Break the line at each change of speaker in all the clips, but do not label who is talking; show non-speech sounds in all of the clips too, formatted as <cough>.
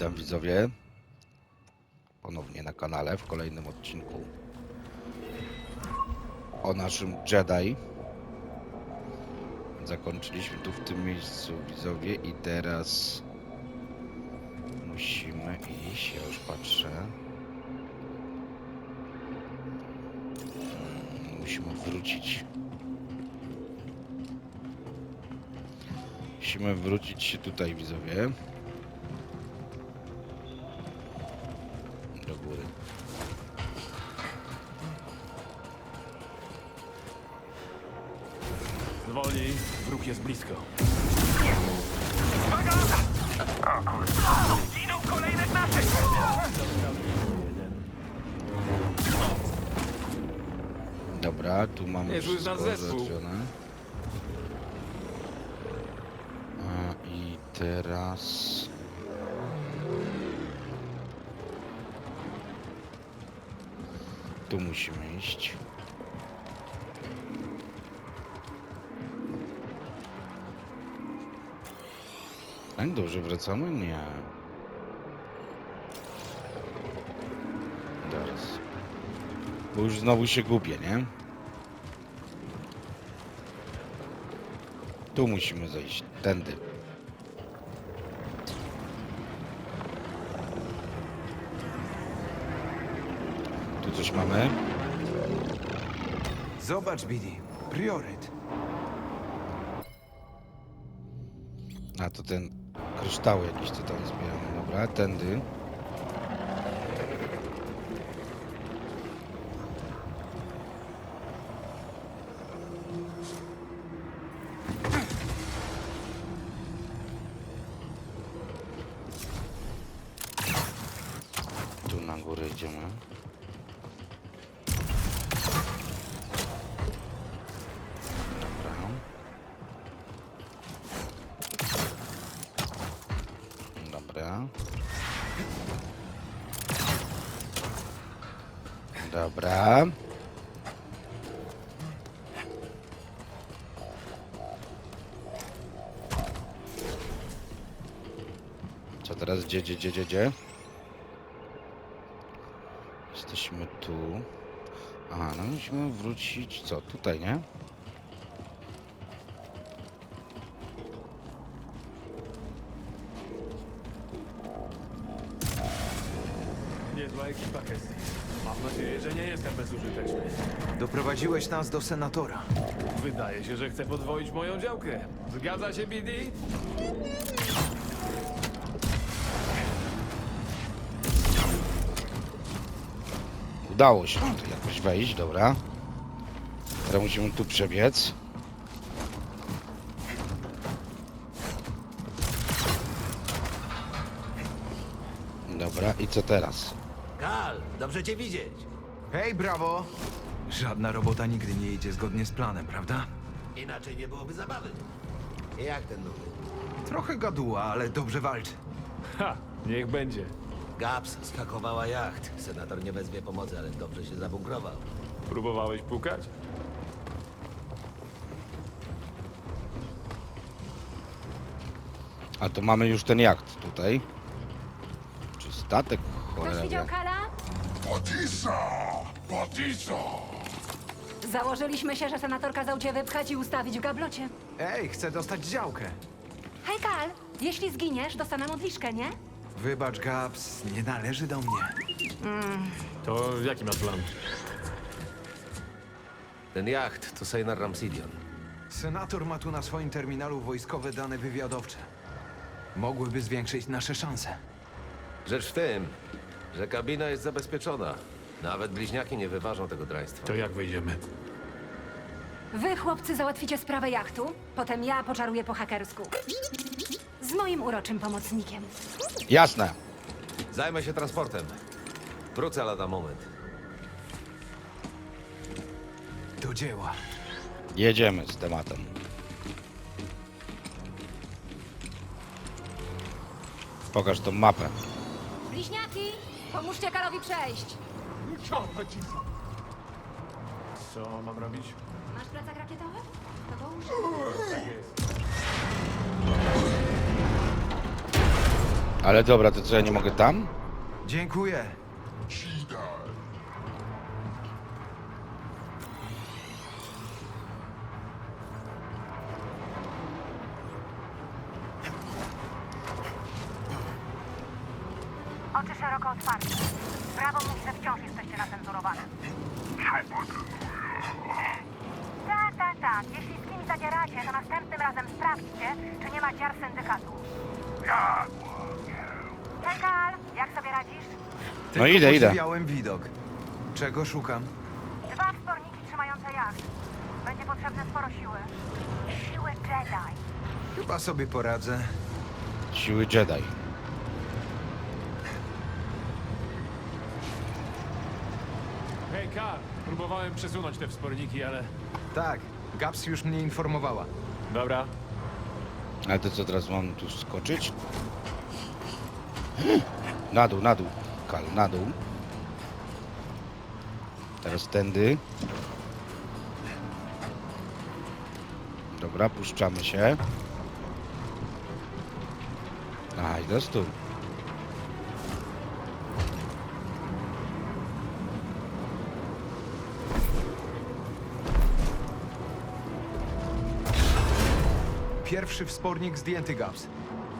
Witam widzowie. Ponownie na kanale w kolejnym odcinku o naszym Jedi. Zakończyliśmy tu w tym miejscu widzowie i teraz musimy iść, ja już patrzę. Mm, Musimy wrócić. Musimy wrócić się tutaj widzowie.
Wróg jest blisko.
Dobra, tu mamy
Niezły
wszystko
zna zespół.
załatwione. A, I teraz... Tu musimy iść. Tak dobrze wracamy? Nie. Teraz. Bo już znowu się gubię, nie? Tu musimy zejść, tędy. Tu coś mamy.
Zobacz, Billy. Prioryt.
A to ten kryształ jakiś co tam zbieramy. Dobra, tędy. Tu na górę idziemy. Dobra. Dobra. Dobra. Co teraz? Gdzie, gdzie, gdzie, gdzie, gdzie? Jesteśmy tu. Aha, no musimy wrócić. Co, tutaj, nie?
Bezużyteczny.
Doprowadziłeś nas do senatora.
Wydaje się, że chce podwoić moją działkę. Zgadza się, BD?
Udało się nam tu jakoś wejść, dobra. Teraz musimy tu przebiec. Dobra, i co teraz?
Kal, dobrze cię widzieć.
Hej, brawo! Żadna robota nigdy nie idzie zgodnie z planem, prawda?
Inaczej nie byłoby zabawy. Jak ten nowy?
Trochę gaduła, ale dobrze walczy.
Ha, niech będzie.
Gaps skakowała jacht. Senator nie wezwie pomocy, ale dobrze się zabunkrował.
Próbowałeś pukać?
A to mamy już ten jacht tutaj. Czy statek?
Ktoś
Cholera
widział
wie.
Kala?
Batisa!
Założyliśmy się, że senator kazał cię wypchać i ustawić w gablocie.
Ej, chcę dostać działkę.
Hej, Kal, jeśli zginiesz, dostanę modliszkę, nie?
Wybacz, Gaps, nie należy do mnie.
To jaki masz plan?
Ten jacht to Sejnar Ramsidion.
Senator ma tu na swoim terminalu wojskowe dane wywiadowcze. Mogłyby zwiększyć nasze szanse.
Rzecz w tym, że kabina jest zabezpieczona. Nawet bliźniaki nie wyważą tego draństwa.
To jak wyjdziemy?
Wy, chłopcy, załatwicie sprawę jachtu, potem ja poczaruję po hakersku. Z moim uroczym pomocnikiem.
Jasne.
Zajmę się transportem. Wrócę lada moment.
Do dzieła.
Jedziemy z tematem. Pokaż tą mapę.
Bliźniaki, pomóżcie Kalowi przejść.
Co mam robić?
Masz plecak rakietowy? To go użyj.
Ale dobra, to co, ja nie mogę tam?
Dziękuję.
Oczy szeroko otwarte. Brawo mówi, że wciąż jesteście nacenzurowane. Tak, tak, tak. Jeśli z kimś zadzieracie, to następnym razem sprawdźcie, czy nie ma dziar syndykatu. Hej, Kal, jak sobie radzisz?
No idę, idę.
Podziwiałem widok. Czego szukam?
Dwa wsporniki trzymające jacht. Będzie potrzebne sporo siły. Siły Jedi.
Chyba sobie poradzę.
Siły Jedi.
Kar, próbowałem przesunąć te wsporniki, ale...
Tak, Gaps już mnie informowała.
Dobra.
Ale to co teraz mam tu skoczyć? Na dół, na dół. Kal, na dół. Teraz tędy. Dobra, puszczamy się. A, i do stół.
Pierwszy wspornik zdjęty, Gaps.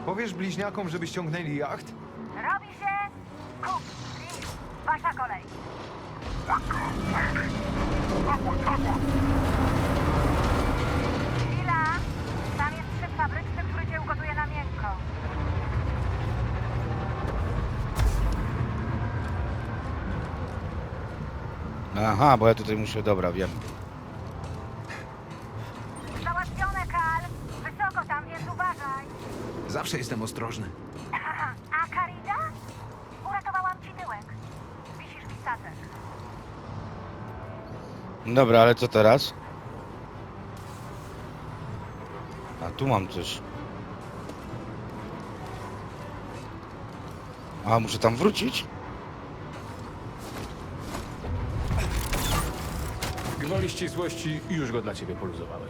Powiesz bliźniakom, żeby ściągnęli jacht?
Robi się... Kup, wasza kolej. Chwila. Tam jest szyb fabryczny, który cię ugotuje na miękko.
Aha, bo ja tutaj muszę, dobra, wiem.
Zawsze jestem ostrożny.
A Karida? Uratowałam ci tyłek. Wisisz mi statek.
Dobra, ale co teraz? A tu mam coś. A, muszę tam wrócić?
Gwoli ścisłości już go dla ciebie poluzowałem.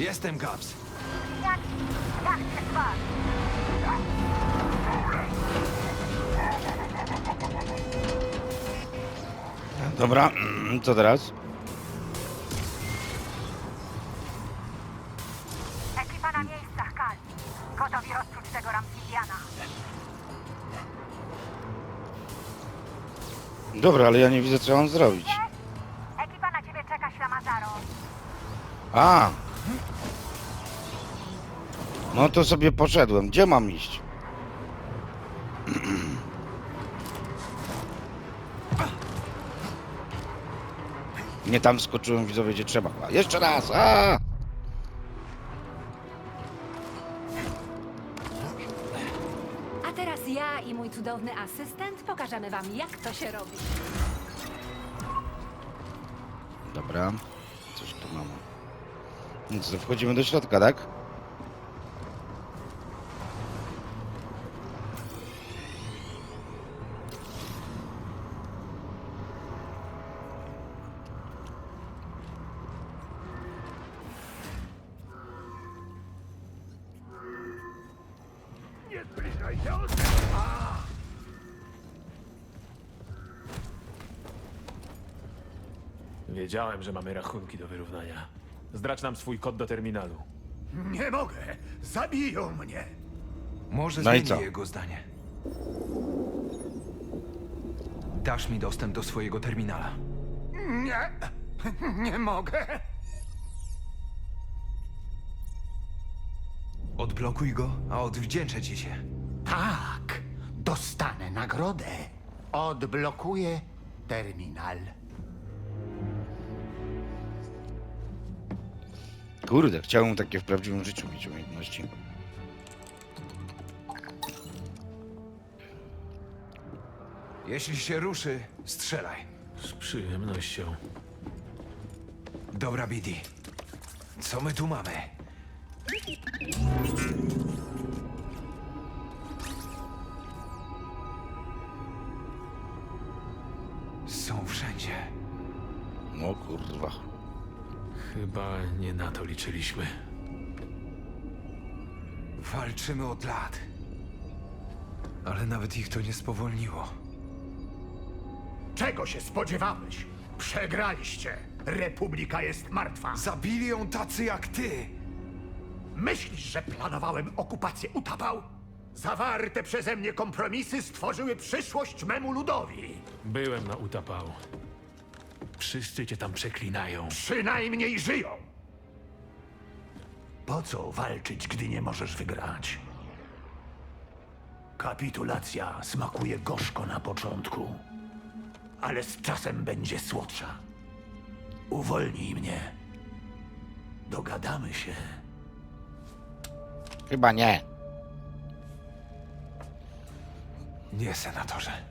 Jestem Gaps.
Jak? Jak się zważ?
Dobra, <clears throat> co teraz?
Ekipa na miejscach, Kal. Gotowi rozczuć tego Ramsidiana.
Dobra, ale ja nie widzę co mam zrobić.
Ekipa na ciebie czeka, Ślamazaro.
A! No to sobie poszedłem. Gdzie mam iść? Nie tam skoczyłem, widzowie, gdzie trzeba. Jeszcze raz! A!
A teraz ja i mój cudowny asystent pokażemy wam, jak to się robi.
Dobra. Coś tu mamy. Nic, to wchodzimy do środka, tak?
Wiedziałem, że mamy rachunki do wyrównania. Zdrać nam swój kod do terminalu.
Nie mogę. Zabiją mnie.
Może
No i
zmieni
co?
jego zdanie. Dasz mi dostęp do swojego terminala.
Nie. Nie mogę.
Odblokuj go, a odwdzięczę ci się.
Nagrodę. Odblokuję terminal.
Kurde, chciałbym takie w prawdziwym życiu mieć umiejętności.
Jeśli się ruszy, strzelaj.
Z przyjemnością.
Dobra, BD. Co my tu mamy?
Kurwa.
Chyba nie na to liczyliśmy.
Walczymy od lat. Ale nawet ich to nie spowolniło.
Czego się spodziewałeś? Przegraliście. Republika jest martwa.
Zabili ją tacy jak ty!
Myślisz, że planowałem okupację Utapał? Zawarte przeze mnie kompromisy stworzyły przyszłość memu ludowi.
Byłem na Utapał. Wszyscy cię tam przeklinają.
Przynajmniej żyją. Po co walczyć, gdy nie możesz wygrać? Kapitulacja smakuje gorzko na początku, ale z czasem będzie słodsza. Uwolnij mnie. Dogadamy się.
Chyba nie.
Nie, senatorze.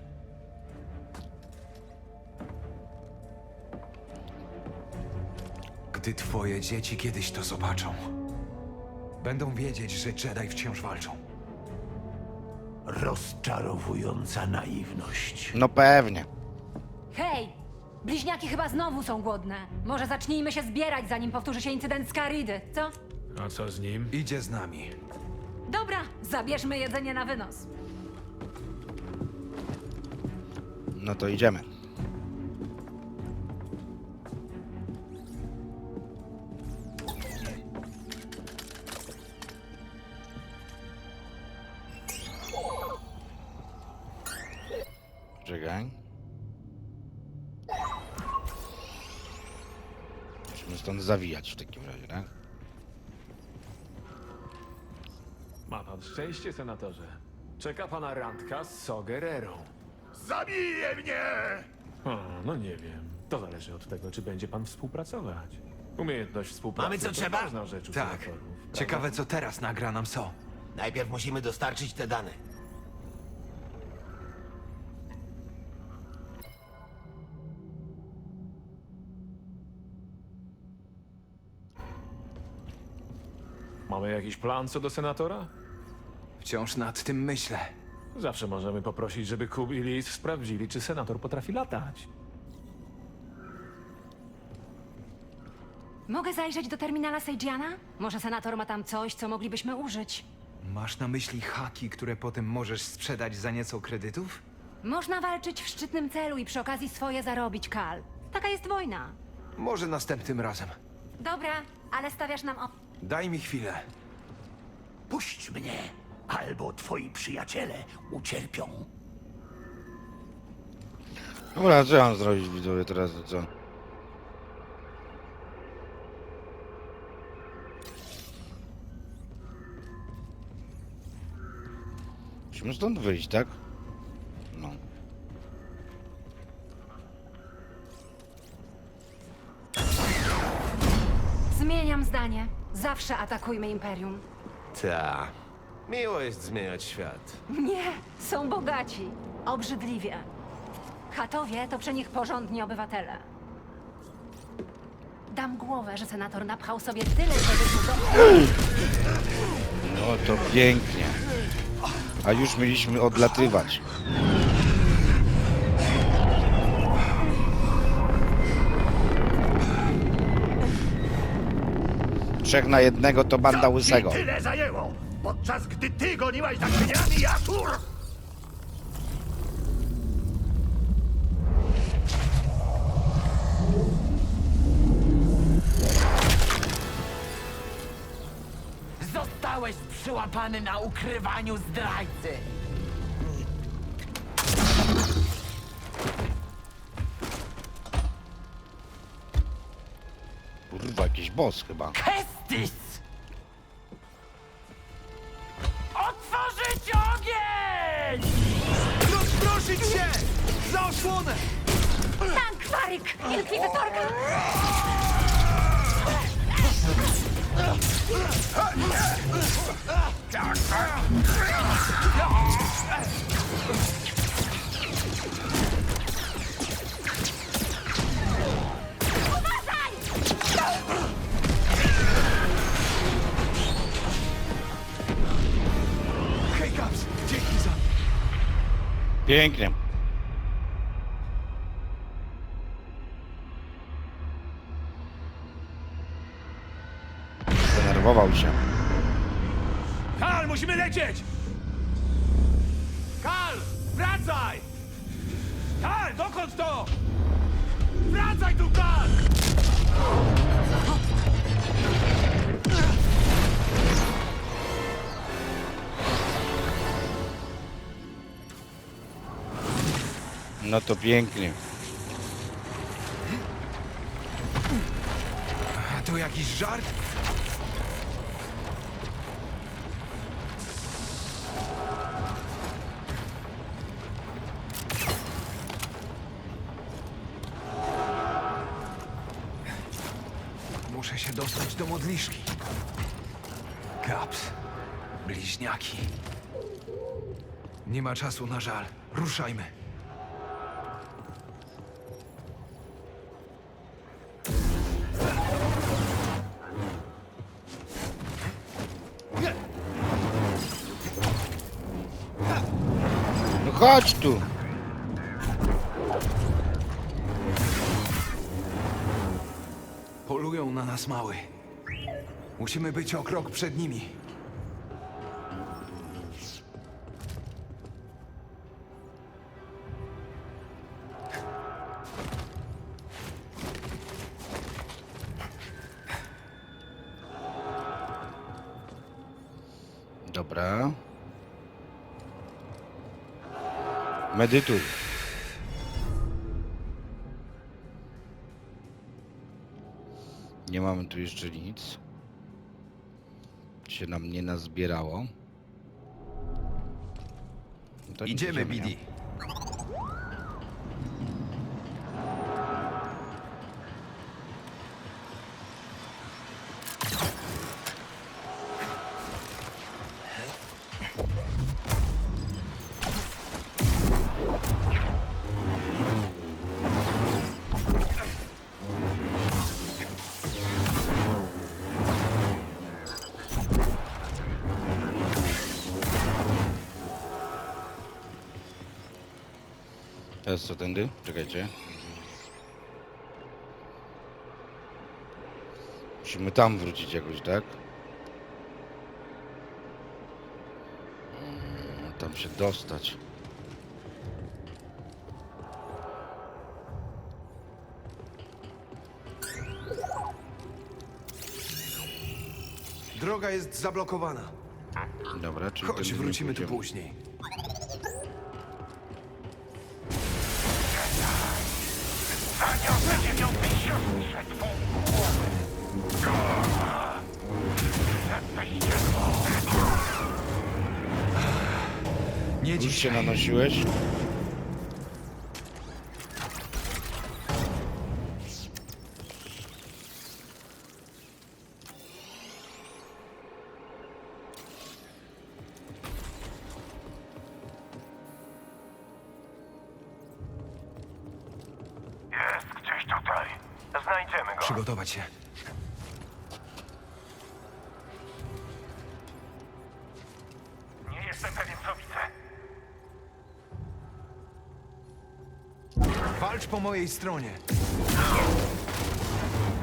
Gdy twoje dzieci kiedyś to zobaczą, będą wiedzieć, że Jedi wciąż walczą.
Rozczarowująca naiwność.
No pewnie.
Hej! Bliźniaki chyba znowu są głodne. Może zacznijmy się zbierać, zanim powtórzy się incydent z Karidy, co?
A co z nim?
Idzie z nami.
Dobra, zabierzmy jedzenie na wynos.
No to idziemy. Musimy stąd zawijać w takim razie, tak?
Ma pan szczęście, senatorze. Czeka pana randka z Sogererą.
Zabije mnie!
O, no nie wiem. To zależy od tego, czy będzie pan współpracować. Umiejętność współpracy
Mamy co
to
trzeba?
ważna rzecz u
Tak.
senatorów, prawda?
Ciekawe, co teraz nagra nam So.
Najpierw musimy dostarczyć te dane.
Mamy jakiś plan co do senatora?
Wciąż nad tym myślę.
Zawsze możemy poprosić, żeby Kub i Liz sprawdzili, czy senator potrafi latać.
Mogę zajrzeć do terminala Seijiana? Może senator ma tam coś, co moglibyśmy użyć.
Masz na myśli haki, które potem możesz sprzedać za nieco kredytów?
Można walczyć w szczytnym celu i przy okazji swoje zarobić, Kal. Taka jest wojna.
Może następnym razem.
Dobra, ale stawiasz nam op...
Daj mi chwilę.
Puść mnie, albo twoi przyjaciele ucierpią.
Dobra, co ja mam zrobić widzowie teraz, co? Musimy stąd wyjść, tak? No.
Zmieniam zdanie. Zawsze atakujmy Imperium.
Ta. Miło jest zmieniać świat.
Nie, są bogaci. Obrzydliwie. Chatowie to przy nich porządni obywatele. Dam głowę, że senator napchał sobie tyle kredytów do...
No to pięknie. A już mieliśmy odlatywać. Trzech na jednego to banda łysego.
tyle zajęło, podczas gdy ty goniłaś za cieniami Jatur!
Zostałeś przyłapany na ukrywaniu zdrajcy.
Boss chyba.
Kestis! Otworzyć ogień!
Rozproszyć się! Za osłonę!
Tank, Warik! Inkwizytorka!
Hej,
Pięknie. Zdenerwował się.
Karl, musimy lecieć!
No to pięknie.
To jakiś żart? Muszę się dostać do modliszki. Kaps. Bliźniaki. Nie ma czasu na żal. Ruszajmy.
Chodź tu.
Polują na nas mały. Musimy być o krok przed nimi.
Medytuj. Nie mamy tu jeszcze nic. Się nam nie nazbierało. No to
Idziemy,
nie?
Bidi.
Teraz co tędy? Czekajcie. Musimy tam wrócić jakoś, tak? Mm, Tam się dostać.
Droga jest zablokowana.
Dobra, czyli
Chodź,
tędy nie
wrócimy tu
pójdziemy.
później. Nie
Już się
dzisiaj.
nanosiłeś?
Przygotować się.
Nie jestem pewien, co widzę.
Walcz po mojej stronie.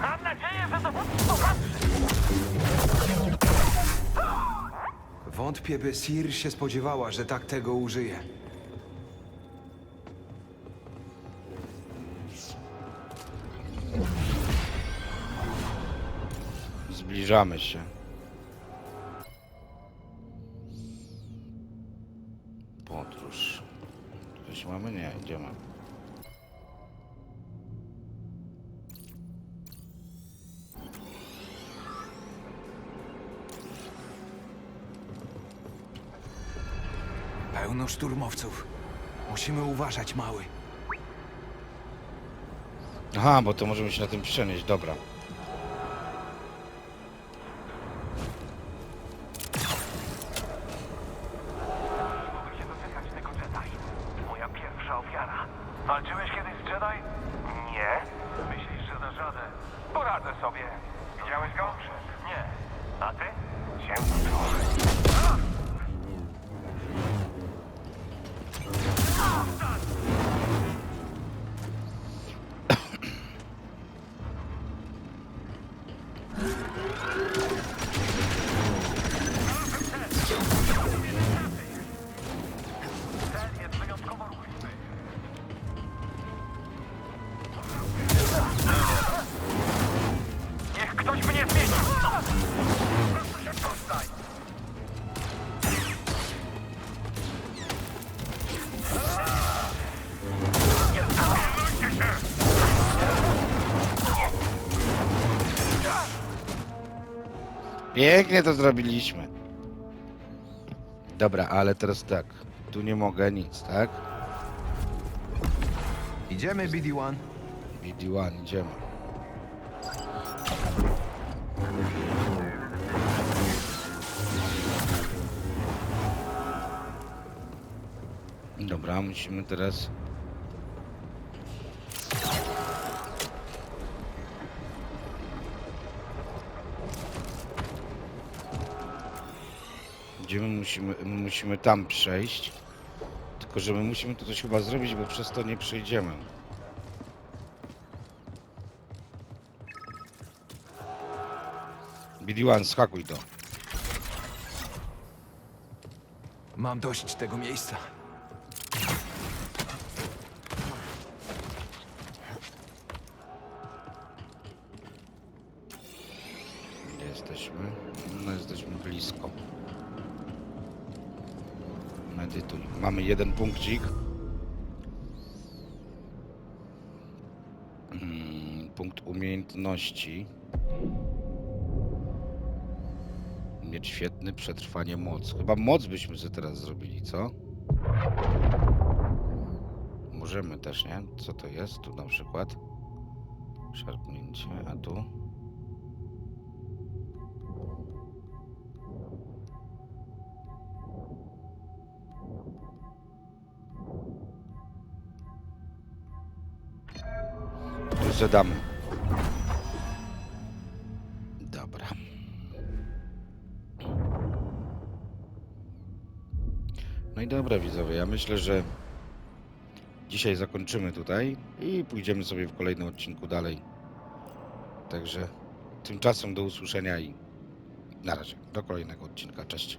Mam nadzieję, że patrzy.
Wątpię, by Sir się spodziewała, że tak tego użyje.
Zbliżamy się. Podróż. Coś mamy? Nie, idziemy.
Pełno szturmowców. Musimy uważać, mały.
Aha, bo to możemy się na tym przenieść, dobra.
Poradzę sobie. Widziałeś go? Nie. A ty? Ciemno.
Pięknie to zrobiliśmy. Dobra, ale teraz tak. Tu nie mogę nic, tak?
Idziemy, BD-1.
BD1, idziemy. Dobra, musimy teraz... Gdzie my musimy, my musimy tam przejść. Tylko, że my musimy tu coś chyba zrobić, bo przez to nie przejdziemy. BD1, skakuj to.
Mam dość tego miejsca.
Jeden punkcik. Mm, punkt umiejętności. Mieć świetny, przetrwanie moc. Chyba moc byśmy sobie teraz zrobili, co? Możemy też, nie? Co to jest? Tu na przykład. Szarpnięcie, a tu? Tu zadamy. Dobra. No i dobra widzowie, ja myślę, że dzisiaj zakończymy tutaj i pójdziemy sobie w kolejnym odcinku dalej. Także tymczasem do usłyszenia i na razie. Do kolejnego odcinka. Cześć.